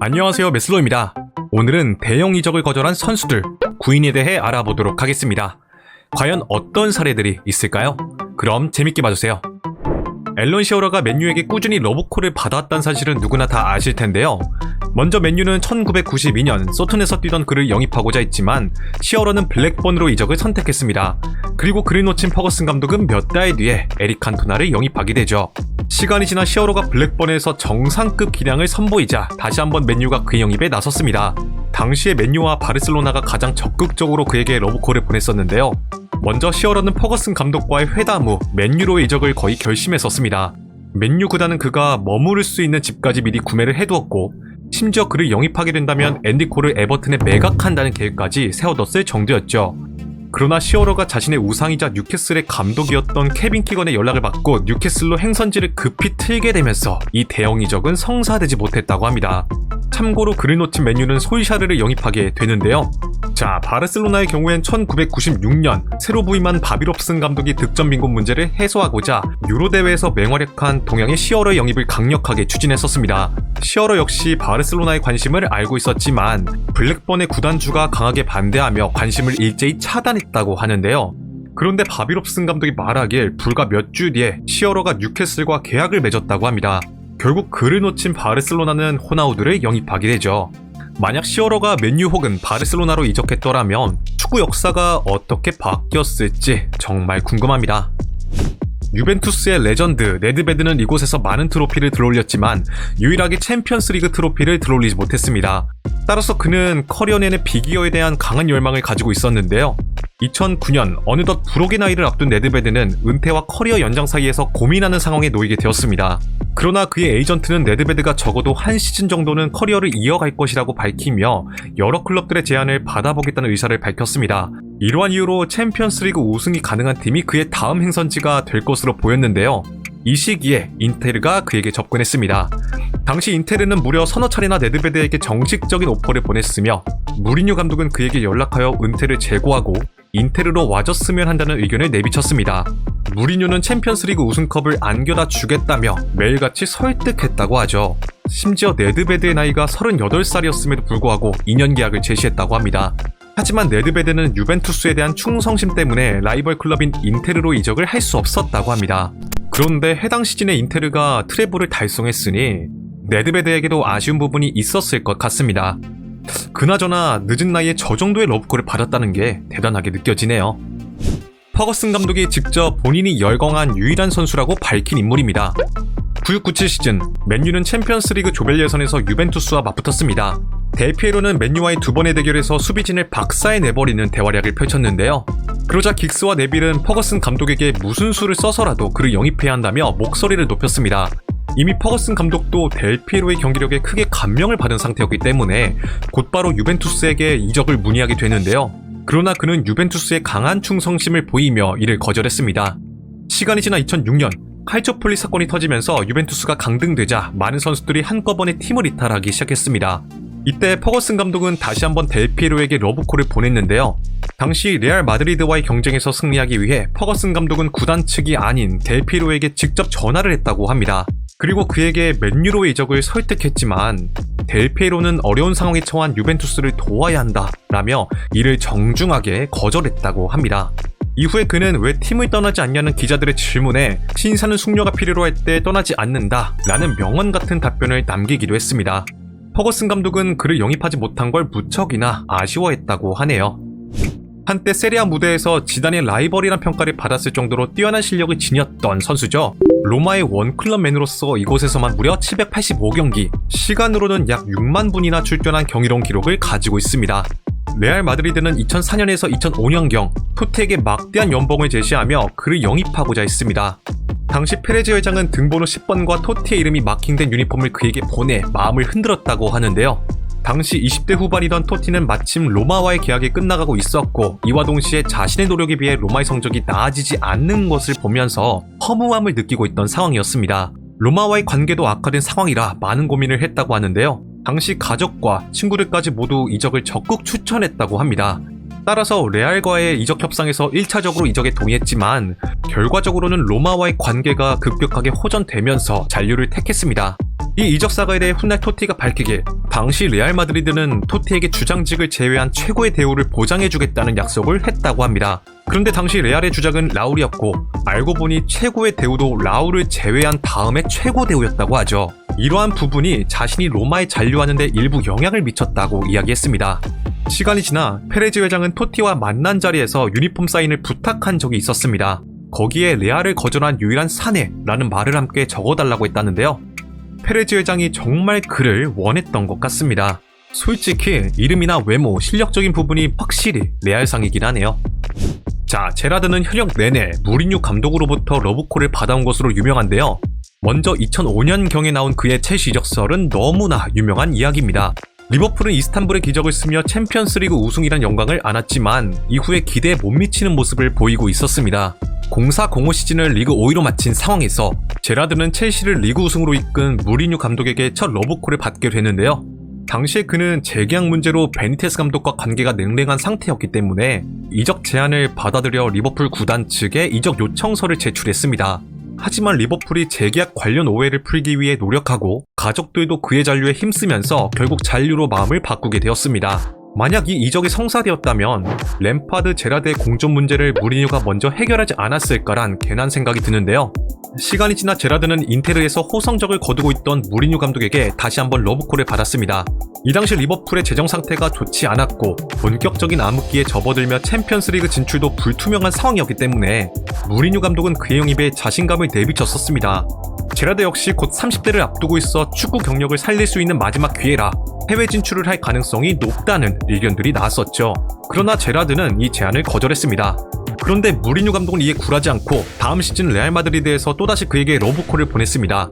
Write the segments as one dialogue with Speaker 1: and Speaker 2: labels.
Speaker 1: 안녕하세요 메슬로입니다. 오늘은 대형 이적을 거절한 선수들 구인에 대해 알아보도록 하겠습니다. 과연 어떤 사례들이 있을까요? 그럼 재밌게 봐주세요. 앨런 시어러가 맨유에게 꾸준히 러브콜을 받아왔다는 사실은 누구나 다 아실 텐데요. 먼저 맨유는 1992년 소튼에서 뛰던 그를 영입하고자 했지만 시어러는 블랙번으로 이적을 선택했습니다. 그리고 그를 놓친 퍼거슨 감독은 몇 달 뒤에 에릭 칸토나를 영입하게 되죠. 시간이 지나 시어로가 블랙번에서 정상급 기량을 선보이자 다시 한번 맨유가 그 영입에 나섰습니다. 당시에 맨유와 바르셀로나가 가장 적극적으로 그에게 러브콜을 보냈었는데요. 먼저 시어러는 퍼거슨 감독과의 회담 후 맨유로의 이적을 거의 결심했었습니다. 맨유 구단은 그가 머무를 수 있는 집까지 미리 구매를 해두었고 심지어 그를 영입하게 된다면 앤디 콜을 에버튼에 매각한다는 계획까지 세워뒀을 정도였죠. 그러나 시어러가 자신의 우상이자 뉴캐슬의 감독이었던 케빈 키건의 연락을 받고 뉴캐슬로 행선지를 급히 틀게 되면서 이 대형 이적은 성사되지 못했다고 합니다. 참고로 그를 놓친 맨유는 솔샤르를 영입하게 되는데요. 자, 바르셀로나의 경우엔 1996년 새로 부임한 바비롭슨 감독이 득점 빈곤 문제를 해소하고자 유로 대회에서 맹활약한 동양의 시어러 영입을 강력하게 추진했었습니다. 시어러 역시 바르셀로나의 관심을 알고 있었지만 블랙번의 구단주가 강하게 반대하며 관심을 일제히 차단했다고 하는데요. 그런데 바비롭슨 감독이 말하길 불과 몇 주 뒤에 시어러가 뉴캐슬과 계약을 맺었다고 합니다. 결국 그를 놓친 바르셀로나는 호나우드를 영입하게 되죠. 만약 시어러가 맨유 혹은 바르셀로나로 이적했더라면 축구 역사가 어떻게 바뀌었을지 정말 궁금합니다. 유벤투스의 레전드 네드베드는 이곳에서 많은 트로피를 들어올렸지만 유일하게 챔피언스리그 트로피를 들어올리지 못했습니다. 따라서 그는 커리어 내내 비기어에 대한 강한 열망을 가지고 있었는데요. 2009년 어느덧 불혹의 나이를 앞둔 네드베드는 은퇴와 커리어 연장 사이에서 고민하는 상황에 놓이게 되었습니다. 그러나 그의 에이전트는 네드베드가 적어도 한 시즌 정도는 커리어를 이어갈 것이라고 밝히며 여러 클럽들의 제안을 받아보겠다는 의사를 밝혔습니다. 이러한 이유로 챔피언스리그 우승이 가능한 팀이 그의 다음 행선지가 될 것으로 보였는데요. 이 시기에 인테르가 그에게 접근했습니다. 당시 인테르는 무려 서너 차례나 네드베드에게 정식적인 오퍼를 보냈으며 무리뉴 감독은 그에게 연락하여 은퇴를 재고하고 인테르로 와줬으면 한다는 의견을 내비쳤습니다. 무리뉴는 챔피언스리그 우승컵을 안겨다 주겠다며 매일같이 설득했다고 하죠. 심지어 네드베드의 나이가 38살이었음에도 불구하고 2년 계약을 제시했다고 합니다. 하지만 네드베드는 유벤투스에 대한 충성심 때문에 라이벌 클럽인 인테르로 이적을 할 수 없었다고 합니다. 그런데 해당 시즌에 인테르가 트래블을 달성했으니 네드베드에게도 아쉬운 부분이 있었을 것 같습니다. 그나저나 늦은 나이에 저 정도의 러브콜을 받았다는 게 대단하게 느껴지네요. 퍼거슨 감독이 직접 본인이 열광한 유일한 선수라고 밝힌 인물입니다. 96-97 시즌 맨유는 챔피언스리그 조별 예선에서 유벤투스와 맞붙었습니다. 델피에로는 맨유와의 두 번의 대결에서 수비진을 박사에 내버리는 대활약을 펼쳤는데요. 그러자 긱스와 네빌은 퍼거슨 감독에게 무슨 수를 써서라도 그를 영입해야 한다며 목소리를 높였습니다. 이미 퍼거슨 감독도 델피에로의 경기력에 크게 감명을 받은 상태였기 때문에 곧바로 유벤투스에게 이적을 문의하게 되는데요. 그러나 그는 유벤투스의 강한 충성심을 보이며 이를 거절했습니다. 시간이 지나 2006년 칼초폴리 사건이 터지면서 유벤투스가 강등되자 많은 선수들이 한꺼번에 팀을 이탈하기 시작했습니다. 이때 퍼거슨 감독은 다시 한번 델피에로에게 러브콜을 보냈는데요. 당시 레알 마드리드와의 경쟁에서 승리하기 위해 퍼거슨 감독은 구단 측이 아닌 델피에로에게 직접 전화를 했다고 합니다. 그리고 그에게 맨유로의 이적을 설득했지만 델피에로는 어려운 상황에 처한 유벤투스를 도와야 한다 라며 이를 정중하게 거절했다고 합니다. 이후에 그는 왜 팀을 떠나지 않냐는 기자들의 질문에 신사는 숙녀가 필요로 할 때 떠나지 않는다 라는 명언 같은 답변을 남기기도 했습니다. 퍼거슨 감독은 그를 영입하지 못한 걸 무척이나 아쉬워했다고 하네요. 한때 세리아 무대에서 지단의 라이벌이란 평가를 받았을 정도로 뛰어난 실력을 지녔던 선수죠. 로마의 원클럽맨으로서 이곳에서만 무려 785경기, 시간으로는 약 6만 분이나 출전한 경이로운 기록을 가지고 있습니다. 레알 마드리드는 2004년에서 2005년경 토트에게 막대한 연봉을 제시하며 그를 영입하고자 했습니다. 당시 페레즈 회장은 등번호 10번과 토티의 이름이 마킹된 유니폼을 그에게 보내 마음을 흔들었다고 하는데요. 당시 20대 후반이던 토티는 마침 로마와의 계약이 끝나가고 있었고 이와 동시에 자신의 노력에 비해 로마의 성적이 나아지지 않는 것을 보면서 허무함을 느끼고 있던 상황이었습니다. 로마와의 관계도 악화된 상황이라 많은 고민을 했다고 하는데요. 당시 가족과 친구들까지 모두 이적을 적극 추천했다고 합니다. 따라서 레알과의 이적 협상에서 1차적으로 이적에 동의했지만 결과적으로는 로마와의 관계가 급격하게 호전되면서 잔류를 택했습니다. 이 이적 사가에 대해 훗날 토티가 밝히길 당시 레알 마드리드는 토티에게 주장직을 제외한 최고의 대우를 보장해주겠다는 약속을 했다고 합니다. 그런데 당시 레알의 주장은 라울이었고 알고 보니 최고의 대우도 라울을 제외한 다음에 최고 대우였다고 하죠. 이러한 부분이 자신이 로마에 잔류하는데 일부 영향을 미쳤다고 이야기했습니다. 시간이 지나 페레즈 회장은 토티와 만난 자리에서 유니폼 사인을 부탁한 적이 있었습니다. 거기에 레알을 거절한 유일한 사내라는 말을 함께 적어달라고 했다는데요. 페레즈 회장이 정말 그를 원했던 것 같습니다. 솔직히 이름이나 외모, 실력적인 부분이 확실히 레알상이긴 하네요. 자, 제라드는 현역 내내 무리뉴 감독으로부터 러브콜을 받아온 것으로 유명한데요. 먼저 2005년경에 나온 그의 첼시 이적설은 너무나 유명한 이야기입니다. 리버풀은 이스탄불의 기적을 쓰며 챔피언스리그 우승이란 영광을 안았지만 이후에 기대에 못 미치는 모습을 보이고 있었습니다. 0405 시즌을 리그 5위로 마친 상황에서 제라드는 첼시를 리그 우승으로 이끈 무리뉴 감독에게 첫 러브콜을 받게 되는데요. 당시에 그는 재계약 문제로 베니테스 감독과 관계가 냉랭한 상태였기 때문에 이적 제안을 받아들여 리버풀 구단 측에 이적 요청서를 제출했습니다. 하지만 리버풀이 재계약 관련 오해를 풀기 위해 노력하고 가족들도 그의 잔류에 힘쓰면서 결국 잔류로 마음을 바꾸게 되었습니다. 만약 이 이적이 성사되었다면 램파드 제라드의 공존 문제를 무리뉴가 먼저 해결하지 않았을까란 괜한 생각이 드는데요. 시간이 지나 제라드는 인테르에서 호성적을 거두고 있던 무리뉴 감독에게 다시 한번 러브콜을 받았습니다. 이 당시 리버풀의 재정 상태가 좋지 않았고 본격적인 암흑기에 접어들며 챔피언스리그 진출도 불투명한 상황이었기 때문에 무리뉴 감독은 그의 영입에 자신감을 내비쳤었습니다. 제라드 역시 곧 30대를 앞두고 있어 축구 경력을 살릴 수 있는 마지막 기회라 해외 진출을 할 가능성이 높다는 의견들이 나왔었죠. 그러나 제라드는 이 제안을 거절했습니다. 그런데 무리뉴 감독은 이에 굴하지 않고 다음 시즌 레알 마드리드에서 또다시 그에게 러브콜을 보냈습니다.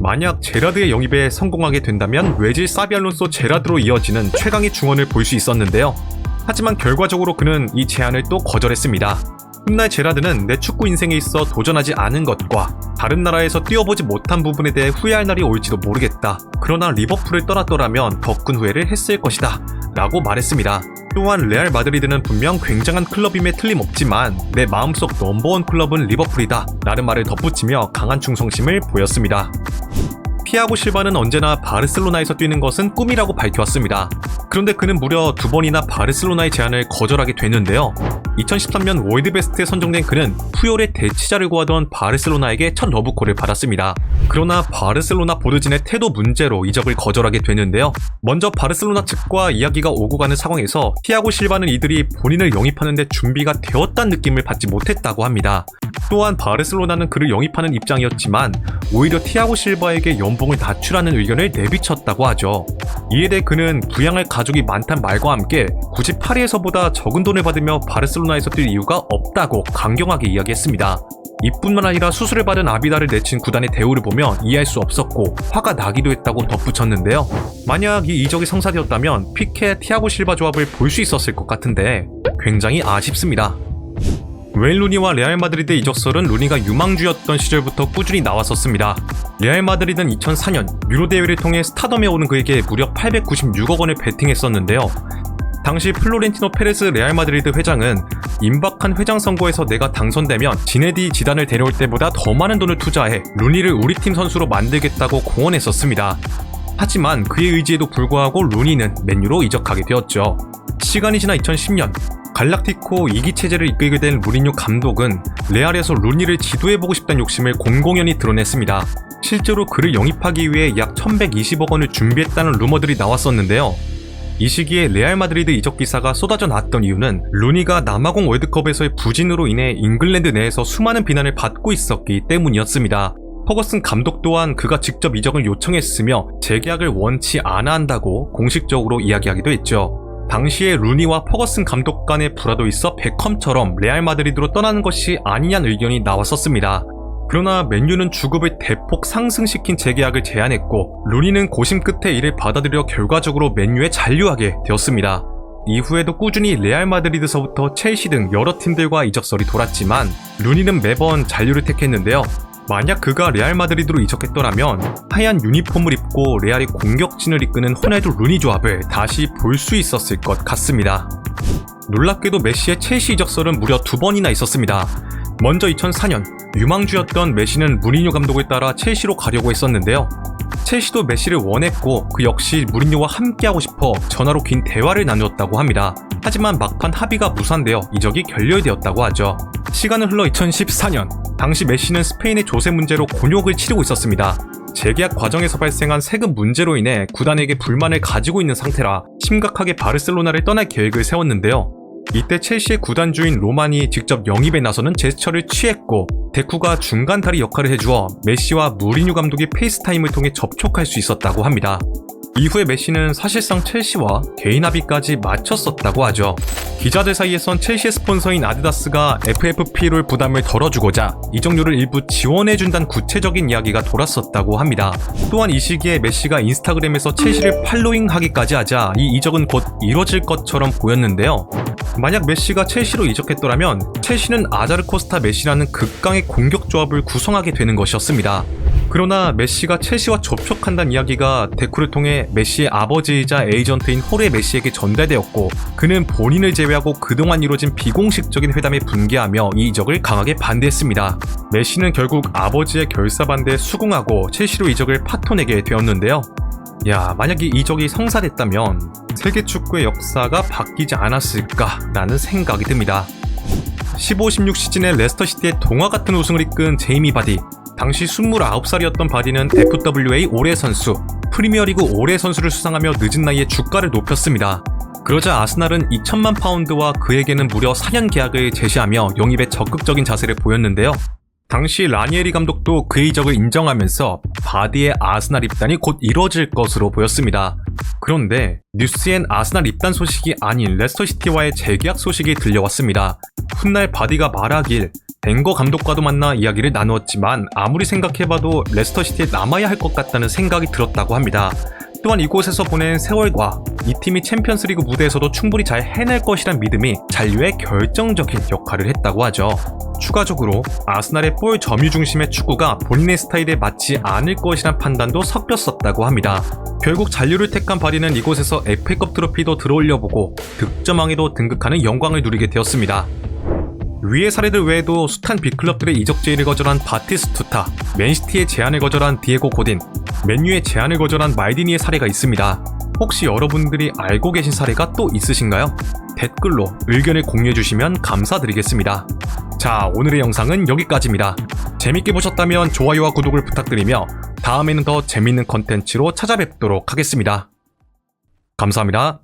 Speaker 1: 만약 제라드의 영입에 성공하게 된다면 외질 사비 알론소 제라드로 이어지는 최강의 중원을 볼 수 있었는데요. 하지만 결과적으로 그는 이 제안을 또 거절했습니다. 훗날 제라드는 내 축구 인생에 있어 도전하지 않은 것과 다른 나라에서 뛰어보지 못한 부분에 대해 후회할 날이 올지도 모르겠다. 그러나 리버풀을 떠났더라면 더 큰 후회를 했을 것이다. 라고 말했습니다. 또한 레알 마드리드는 분명 굉장한 클럽임에 틀림없지만 내 마음속 넘버원 클럽은 리버풀이다. 라는 말을 덧붙이며 강한 충성심을 보였습니다. 피아고 실바는 언제나 바르셀로나에서 뛰는 것은 꿈이라고 밝혀왔습니다. 그런데 그는 무려 두 번이나 바르셀로나의 제안을 거절하게 되는데요. 2013년 월드베스트에 선정된 그는 푸열의 대치자를 구하던 바르셀로나에게 첫 러브콜을 받았습니다. 그러나 바르셀로나 보드진의 태도 문제로 이적을 거절하게 되는데요. 먼저 바르셀로나 측과 이야기가 오고 가는 상황에서 피아고 실바는 이들이 본인을 영입하는데 준비가 되었다는 느낌을 받지 못했다고 합니다. 또한 바르셀로나는 그를 영입하는 입장이었지만 오히려 티아고 실바에게 연 봉을 낮추라는 의견을 내비쳤다고 하죠. 이에 대해 그는 부양할 가족이 많단 말과 함께 굳이 파리에서보다 적은 돈을 받으며 바르셀로나에서 뛸 이유가 없다고 강경하게 이야기했습니다. 이뿐만 아니라 수술을 받은 아비다를 내친 구단의 대우를 보며 이해할 수 없었고 화가 나기도 했다고 덧붙였는데요. 만약 이 이적이 성사되었다면 피케 티아고 실바 조합을 볼 수 있었을 것 같은데 굉장히 아쉽습니다. 웨인 루니와 레알 마드리드 이적설은 루니가 유망주였던 시절부터 꾸준히 나왔었습니다. 레알 마드리드는 2004년 유로 대회를 통해 스타덤에 오른 그에게 무려 896억 원을 베팅했었는데요. 당시 플로렌티노 페레스 레알 마드리드 회장은 임박한 회장 선거에서 내가 당선되면 지네디 지단을 데려올 때보다 더 많은 돈을 투자해 루니를 우리 팀 선수로 만들겠다고 공언했었습니다. 하지만 그의 의지에도 불구하고 루니는 맨유로 이적하게 되었죠. 시간이 지나 2010년 갈락티코 2기 체제를 이끌게 된 무리뉴 감독은 레알에서 루니를 지도해보고 싶다는 욕심을 공공연히 드러냈습니다. 실제로 그를 영입하기 위해 약 1120억 원을 준비했다는 루머들이 나왔었는데요. 이 시기에 레알 마드리드 이적 기사가 쏟아져 나왔던 이유는 루니가 남아공 월드컵에서의 부진으로 인해 잉글랜드 내에서 수많은 비난을 받고 있었기 때문이었습니다. 퍼거슨 감독 또한 그가 직접 이적을 요청했으며 재계약을 원치 않아 한다고 공식적으로 이야기하기도 했죠. 당시에 루니와 퍼거슨 감독 간의 불화도 있어 베컴처럼 레알 마드리드로 떠나는 것이 아니냐는 의견이 나왔었습니다. 그러나 맨유는 주급을 대폭 상승시킨 재계약을 제안했고 루니는 고심 끝에 이를 받아들여 결과적으로 맨유에 잔류하게 되었습니다. 이후에도 꾸준히 레알 마드리드서부터 첼시 등 여러 팀들과 이적설이 돌았지만 루니는 매번 잔류를 택했는데요. 만약 그가 레알 마드리드로 이적했더라면 하얀 유니폼을 입고 레알의 공격진을 이끄는 호날두 루니 조합을 다시 볼 수 있었을 것 같습니다. 놀랍게도 메시의 첼시 이적설은 무려 두 번이나 있었습니다. 먼저 2004년 유망주였던 메시는 무리뉴 감독을 따라 첼시로 가려고 했었는데요. 첼시도 메시를 원했고 그 역시 무리뉴와 함께하고 싶어 전화로 긴 대화를 나누었다고 합니다. 하지만 막판 합의가 무산되어 이적이 결렬되었다고 하죠. 시간은 흘러 2014년 당시 메시는 스페인의 조세 문제로 곤욕을 치르고 있었습니다. 재계약 과정에서 발생한 세금 문제로 인해 구단에게 불만을 가지고 있는 상태라 심각하게 바르셀로나를 떠날 계획을 세웠는데요. 이때 첼시의 구단 주인 로만이 직접 영입에 나서는 제스처를 취했고 데쿠가 중간 다리 역할을 해주어 메시와 무리뉴 감독이 페이스타임을 통해 접촉할 수 있었다고 합니다. 이후에 메시는 사실상 첼시와 개인 합의까지 마쳤었다고 하죠. 기자들 사이에선 첼시의 스폰서인 아디다스가 FFP를 부담을 덜어주고자 이적료를 일부 지원해준다는 구체적인 이야기가 돌았었다고 합니다. 또한 이 시기에 메시가 인스타그램에서 첼시를 팔로잉하기까지 하자 이 이적은 곧 이뤄질 것처럼 보였는데요. 만약 메시가 첼시로 이적했더라면 첼시는 아자르 코스타 메시라는 극강의 공격 조합을 구성하게 되는 것이었습니다. 그러나 메시가 첼시와 접촉한다는 이야기가 데쿠를 통해 메시의 아버지이자 에이전트인 호레 메시에게 전달되었고 그는 본인을 제외하고 그동안 이루어진 비공식적인 회담에 분개하며 이 이적을 강하게 반대했습니다. 메시는 결국 아버지의 결사 반대에 수긍하고 첼시로 이적을 파토내게 되었는데요. 야, 만약 이 이적이 성사됐다면 세계 축구의 역사가 바뀌지 않았을까라는 생각이 듭니다. 15-16 시즌에 레스터시티의 동화 같은 우승을 이끈 제이미 바디. 당시 29살이었던 바디는 FWA 올해 선수, 프리미어리그 올해 선수를 수상하며 늦은 나이에 주가를 높였습니다. 그러자 아스날은 2천만 파운드와 그에게는 무려 4년 계약을 제시하며 영입에 적극적인 자세를 보였는데요. 당시 라니에리 감독도 그의 이적을 인정하면서 바디의 아스날 입단이 곧 이뤄질 것으로 보였습니다. 그런데 뉴스엔 아스날 입단 소식이 아닌 레스터시티와의 재계약 소식이 들려왔습니다. 훗날 바디가 말하길 벵거 감독과도 만나 이야기를 나누었지만 아무리 생각해봐도 레스터시티에 남아야 할 것 같다는 생각이 들었다고 합니다. 또한 이곳에서 보낸 세월과 이 팀이 챔피언스리그 무대에서도 충분히 잘 해낼 것이란 믿음이 잔류에 결정적인 역할을 했다고 하죠. 추가적으로 아스날의 볼 점유 중심의 축구가 본인의 스타일에 맞지 않을 것이란 판단도 섞였었다고 합니다. 결국 잔류를 택한 바리는 이곳에서 FA컵 트로피도 들어올려보고 득점왕에도 등극하는 영광을 누리게 되었습니다. 위의 사례들 외에도 숱한 빅클럽들의 이적 제의를 거절한 바티스투타, 맨시티의 제안을 거절한 디에고 고딘, 맨유의 제안을 거절한 말디니의 사례가 있습니다. 혹시 여러분들이 알고 계신 사례가 또 있으신가요? 댓글로 의견을 공유해주시면 감사드리겠습니다. 자, 오늘의 영상은 여기까지입니다. 재밌게 보셨다면 좋아요와 구독을 부탁드리며 다음에는 더 재밌는 컨텐츠로 찾아뵙도록 하겠습니다. 감사합니다.